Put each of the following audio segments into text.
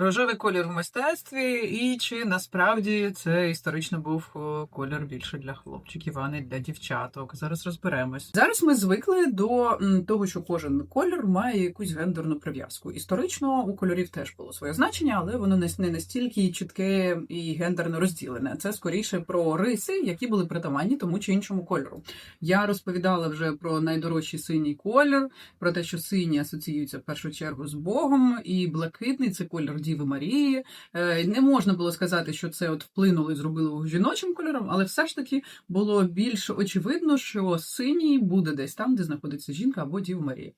Рожевий колір в мистецтві, і чи насправді це історично був колір більше для хлопчиків, а не для дівчаток. Зараз розберемось. Зараз ми звикли до того, що кожен колір має якусь гендерну прив'язку. Історично у кольорів теж було своє значення, але воно не настільки чітке і гендерно розділене. Це скоріше про риси, які були притаманні тому чи іншому кольору. Я розповідала вже про найдорожчий синій колір, про те, що синій асоціюється в першу чергу з Богом, і блакитний це колір Діви Марії. Е, Не можна було сказати, що це от вплинуло і зробило жіночим кольором, але все ж таки було більш очевидно, що синій буде десь там, де знаходиться жінка або Діва Марія.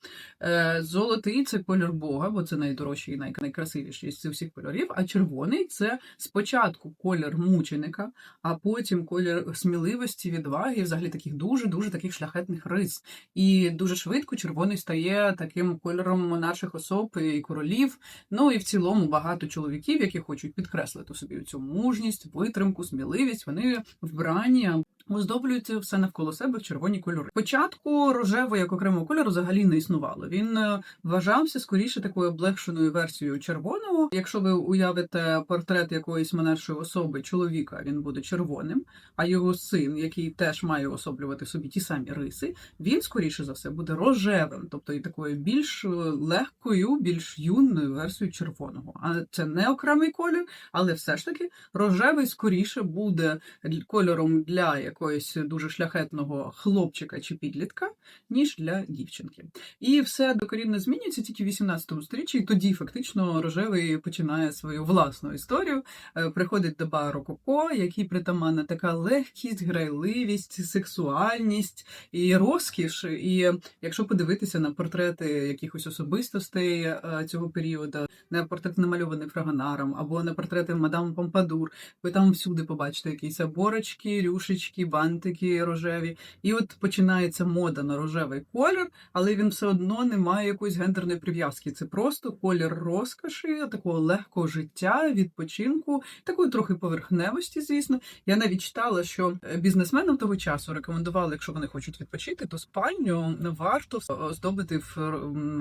Е, Золотий це колір Бога, бо це найдорожчий і най- найкрасивіший з цих кольорів. А червоний це спочатку колір мученика, а потім колір сміливості, відваги, і взагалі таких дуже дуже таких шляхетних рис. І дуже швидко червоний стає таким кольором монарших особ і королів. Ну і в цілому багато чоловіків, які хочуть підкреслити собі цю мужність, витримку, сміливість. Вони вбрані. Оздоблюється все навколо себе в червоні кольори. Спочатку рожевого як окремого кольору взагалі не існувало. Він е, вважався скоріше такою облегшеною версією червоного. Якщо ви уявите портрет якоїсь монаршої особи, чоловіка він буде червоним, а його син, який теж має особлювати собі ті самі риси, він скоріше за все буде рожевим, тобто і такою більш е, легкою, більш юною версією червоного. Це не окремий колір, але все ж таки рожевий скоріше буде кольором для якогось дуже шляхетного хлопчика чи підлітка, ніж для дівчинки. І все докорінно змінюється тільки в 18 сторіччі, і тоді фактично рожевий починає свою власну історію. Е, Приходить доба рококо, якій притаманна така легкість, грайливість, сексуальність і розкіш. І якщо подивитися на портрети якихось особистостей е, цього періоду, на портрет намальований фрагонаром, або на портрети мадам Помпадур, ви там всюди побачите якісь оборочки, рюшечки, бантики рожеві. І от починається мода на рожевий колір, але він все одно не має якоїсь гендерної прив'язки. Це просто колір розкоші, такого легкого життя, відпочинку, такої трохи поверхневості, звісно. Я навіть читала, що е, бізнесменам того часу рекомендували, якщо вони хочуть відпочити, то спальню варто оздобити в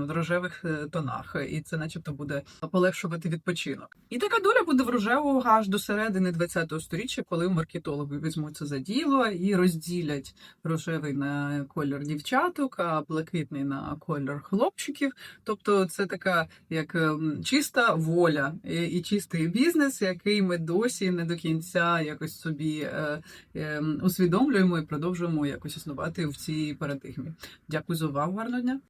рожевих е, тонах, і це, начебто, буде полегшувати відпочинок. І така доля буде в рожевого аж до середини 20-го сторіччя, коли маркетологи візьмуться за діло і розділять рожевий на колір дівчаток, а блакитний на колір хлопчиків. Тобто, це така як ем, чиста воля і, чистий бізнес, який ми досі не до кінця якось собі е, е, усвідомлюємо і продовжуємо якось існувати в цій парадигмі. Дякую за увагу, гарного дня.